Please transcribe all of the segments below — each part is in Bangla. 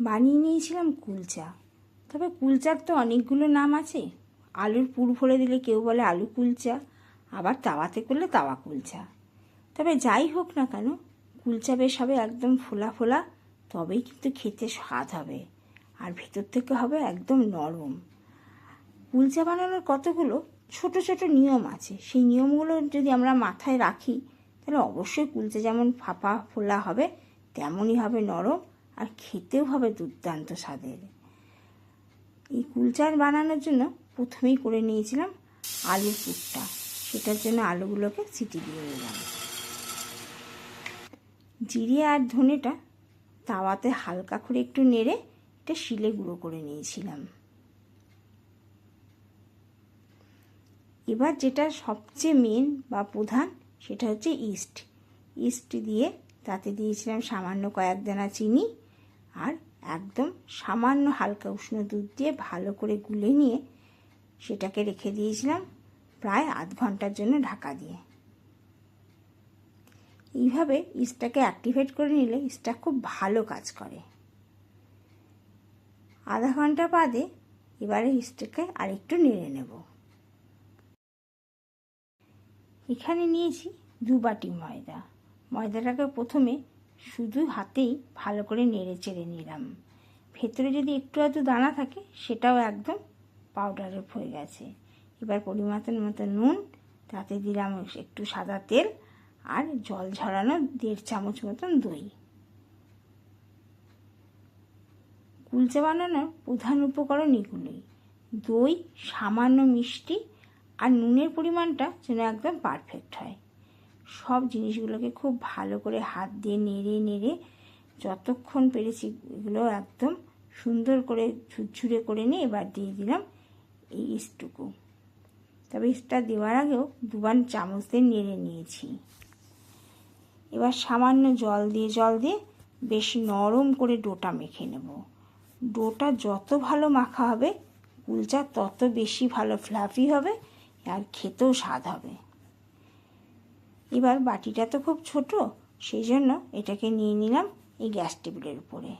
বানিয়ে নিয়েছিলাম কুলচা। তবে কুলচার তো অনেকগুলো নাম আছে। আলুর পুর ভরে দিলে কেউ বলে আলু কুলচা, আবার তাওয়াতে করলে তাওয়া কুলচা। তবে যাই হোক না কেন, কুলচা বেশ হবে একদম ফোলা ফোলা, তবেই কিন্তু খেতে স্বাদ হবে। আর ভেতর থেকে হবে একদম নরম। কুলচা বানানোর কতগুলো ছোট ছোট নিয়ম আছে। সেই নিয়মগুলো যদি আমরা মাথায় রাখি, তাহলে অবশ্যই কুলচা যেমন ফাঁপা ফোলা হবে, তেমনই হবে নরম। আর খেতেও হবে দুর্দান্ত স্বাদের। এই কুলচার বানানোর জন্য প্রথমেই করে নিয়েছিলাম আলুর পুরটা। সেটার জন্য আলুগুলোকে সিটি দিয়ে নিলাম। জিরে আর ধনেটা তাওয়াতে হালকা করে একটু নেড়ে এটা শিলে গুঁড়ো করে নিয়েছিলাম। এবার যেটা সবচেয়ে মেন বা প্রধান সেটা হচ্ছে ইস্ট ইস্ট দিয়ে তাতে দিয়েছিলাম সামান্য কয়েক দানা চিনি আর একদম সামান্য হালকা উষ্ণ দুধ দিয়ে ভালো করে গুলে নিয়ে সেটাকে রেখে দিয়েছিলাম প্রায় আধ ঘণ্টার জন্য ঢাকা দিয়ে। এইভাবে ইস্টটাকে অ্যাক্টিভেট করে নিলে ইস্টটা খুব ভালো কাজ করে। আধা ঘণ্টা বাদে এবারে ইস্টটাকে আরেকটু নেড়ে নেব। এখানে নিয়েছি দু বাটি ময়দা। ময়দাটাকে প্রথমে শুধু হাতেই ভালো করে নেড়ে চেড়ে নিলাম। ভেতরে যদি একটু আধটু দানা থাকে, সেটাও একদম পাউডারে হয়ে গেছে। এবার পরিমাণ মতো নুন, তাতে দিলাম একটু সাদা তেল আর জল ঝরানো দেড় চামচ মতন দই। কুলচা বানানোর প্রধান উপকরণ এগুলোই। দই সামান্য মিষ্টি আর নুনের পরিমাণটা যেন একদম পারফেক্ট হয়। সব জিনিসগুলোকে খুব ভালো করে হাত দিয়ে নেড়ে নেড়ে যতক্ষণ পেরেছি এগুলো একদম সুন্দর করে ঝুরঝুরে করে নিয়ে এবার দিয়ে দিলাম এই ইস্টটুকু। তবে ইস্টটা দেওয়ার আগেও দুবার চামচ দিয়ে নেড়ে নিয়েছি। এবার সামান্য জল দিয়ে জল দিয়ে বেশ নরম করে ডোটা মেখে নেব। ডোটা যত ভালো মাখা হবে কুলচা তত বেশি ভালো ফ্লাফি হবে আর খেতেও স্বাদ হবে। এবার বাটিটা তো খুব ছোট, সেই জন্য এটাকে নিয়ে নিলাম এই গ্যাস টেবিলের উপরে।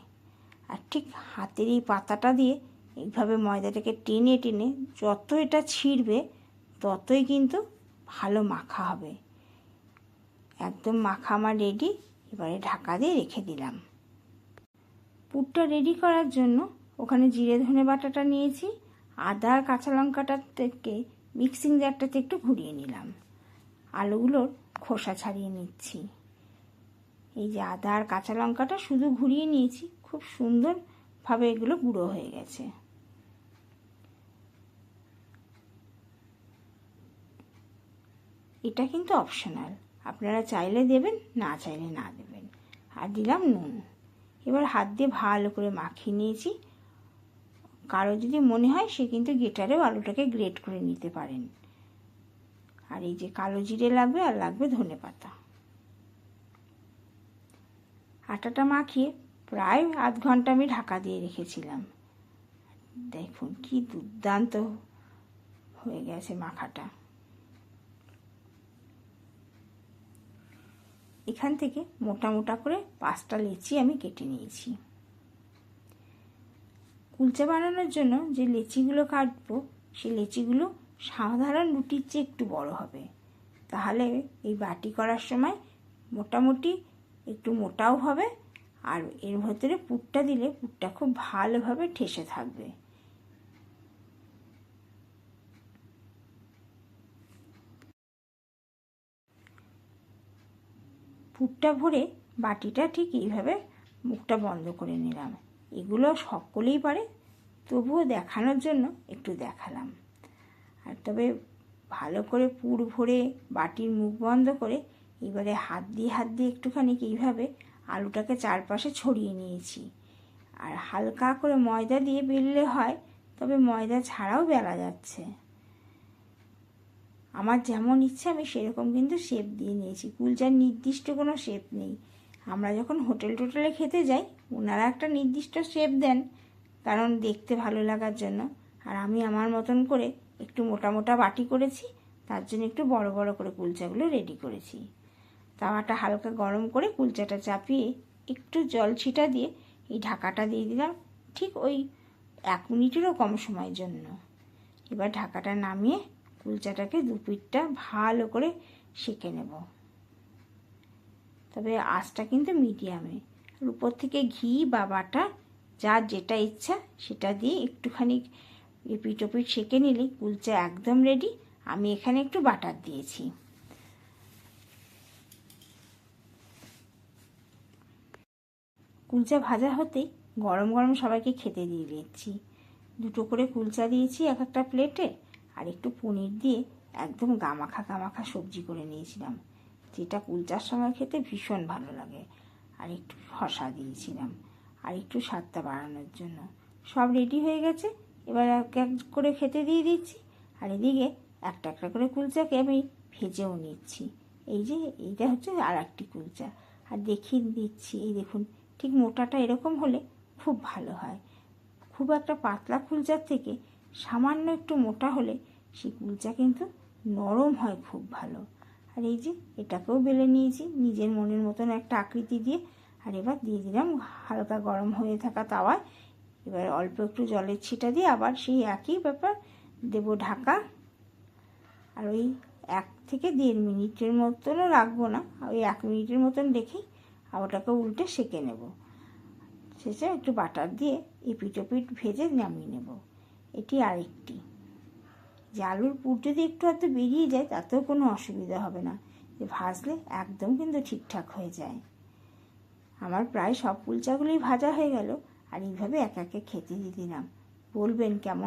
আর ঠিক হাতের এই পাতাটা দিয়ে এইভাবে ময়দাটাকে টেনে টেনে যত এটা ছিঁড়বে, ততই কিন্তু ভালো মাখা হবে। একদম মাখা আমার রেডি এবারে ঢাকা দিয়ে রেখে দিলাম। পুরটা রেডি করার জন্য ওখানে জিরে ধনে বাটাটা নিয়েছি, আদা কাঁচা লঙ্কাটা থেকে মিক্সিং জারটাতে একটু ঘুরিয়ে নিলাম। আলুগুলোর খোসা ছাড়িয়ে নিচ্ছি। এই যে আদা আর কাঁচা লঙ্কাটা শুধু ঘুরিয়ে নিয়েছি, খুব সুন্দরভাবে এগুলো গুঁড়ো হয়ে গেছে। এটা কিন্তু অপশনাল, আপনারা চাইলে দেবেন, না চাইলে না দেবেন। আর দিলাম নুন। এবার হাত দিয়ে ভালো করে মাখিয়ে নিয়েছি। কারও যদি মনে হয় সে কিন্তু গেটারেও আলুটাকে গ্রেট করে নিতে পারেন। আর এই যে কালো জিরে লাগবে আর লাগবে ধনে পাতা। আটাটা মাখিয়ে প্রায় আধ ঘণ্টা আমি ঢাকা দিয়ে রেখেছিলাম। দেখুন কি দুর্দান্ত হয়ে গেছে মাখাটা। এখান থেকে মোটা মোটা করে পাঁচটা লেচি আমি কেটে নিয়েছি। কুলচা বানানোর জন্য যে লেচিগুলো কাটবো সেই লেচিগুলো সাধারণ রুটির চেয়ে একটু বড় হবে। তাহলে এই বাটি করার সময় মোটামুটি একটু মোটাও হবে আর এর ভেতরে পুরটা দিলে পুরটা খুব ভালোভাবে ঠেসে থাকবে। পুরটা ভরে বাটিটা ঠিক এইভাবে মুখটা বন্ধ করে নিলাম। এগুলো সকলেই পারে, তবুও দেখানোর জন্য একটু দেখালাম। আর তবে ভালো করে পুর ভরে বাটির মুখ বন্ধ করে এবারে হাত দিয়ে হাত দিয়ে একটুখানি এইভাবে আলুটাকে চারপাশে ছড়িয়ে নিয়েছি। আর হালকা করে ময়দা দিয়ে বেললে হয়, তবে ময়দা ছাড়াও বেলা যাচ্ছে। আমার যেমন ইচ্ছে, আমি সেরকম কিন্তু শেপ দিয়ে নিয়েছি। কুলচার নির্দিষ্ট কোনো শেপ নেই। আমরা যখন হোটেল টোটেলে খেতে যাই, ওনারা একটা নির্দিষ্ট শেপ দেন কারণ দেখতে ভালো লাগার জন্য। আর আমি আমার মতন করে একটু মোটা মোটা বাটি করেছি, তার জন্য একটু বড় বড় করে কুলচাগুলো রেডি করেছি। তাওয়াটা হালকা গরম করে কুলচাটা চাপিয়ে একটু জল ছিটা দিয়ে এই ঢাকাটা দিয়ে দিলাম ঠিক ওই এক মিনিটেরও কম সময়ের জন্য। এবার ঢাকাটা নামিয়ে কুলচাটাকে দু পিঠটা ভালো করে সেঁকে নেব। তবে আঁচটা কিন্তু মিডিয়ামে উপর থেকে ঘি বা বাটার, যার যেটা ইচ্ছা সেটা দিয়ে একটুখানি এপিট ওপিট সেঁকে নিলেই কুলচা একদম রেডি আমি এখানে একটু বাটার দিয়েছি। কুলচা ভাজা হতেই গরম গরম সবাইকে খেতে দিয়ে দিচ্ছি দুটো করে কুলচা দিয়েছি এক একটা প্লেটে আর একটু পনির দিয়ে একদম গামাখা গামাখা সবজি করে নিয়েছিলাম। যেটা কুলচার সময় খেতে ভীষণ ভালো লাগে। আর একটু শশা দিয়েছিলাম। আর একটু স্বাদটা বাড়ানোর জন্য। সব রেডি হয়ে গেছে। এবার এক এক করে খেতে দিয়ে দিচ্ছি, আর এদিকে একটা একটা করে কুলচাকে আমি ভেজেও নিচ্ছি। এই যে, এইটা হচ্ছে আর একটি কুলচা। আর দেখিয়ে দিচ্ছি, এই দেখুন, ঠিক মোটাটা এরকম হলে খুব ভালো হয়। খুব একটা পাতলা কুলচার থেকে সামান্য একটু মোটা হলে সেই কুলচা কিন্তু নরম হয় খুব ভালো। আর এই যে, এটাকেও বেলে নিয়েছি, নিজের মনের মতন একটা আকৃতি দিয়ে। আর এবার দিয়ে দিলাম হালকা গরম হয়ে থাকা তাওয়ায় এবার অল্প একটু জলের ছিটা দিয়ে আবার সেই একই ব্যাপার দেব ঢাকা। আর ওই এক থেকে দেড় মিনিটের মতনও রাখব না ওই এক মিনিটের মতন রেখেই ওটাকে উল্টে সেঁকে নেব। শেষে একটু বাটার দিয়ে এপিট ওপিট ভেজে নামিয়ে নেব। এটি আরেকটি। যে আলুর পুর যদি একটু এত বেরিয়ে যায়, তাতেও কোনো অসুবিধা হবে না। যে ভাজলে একদম কিন্তু ঠিকঠাক হয়ে যায়। আমার প্রায় সব কুলচাগুলোই ভাজা হয়ে গেল। আর এইভাবে এক একে খেতে দিয়ে দিলাম। বলবেন কেমন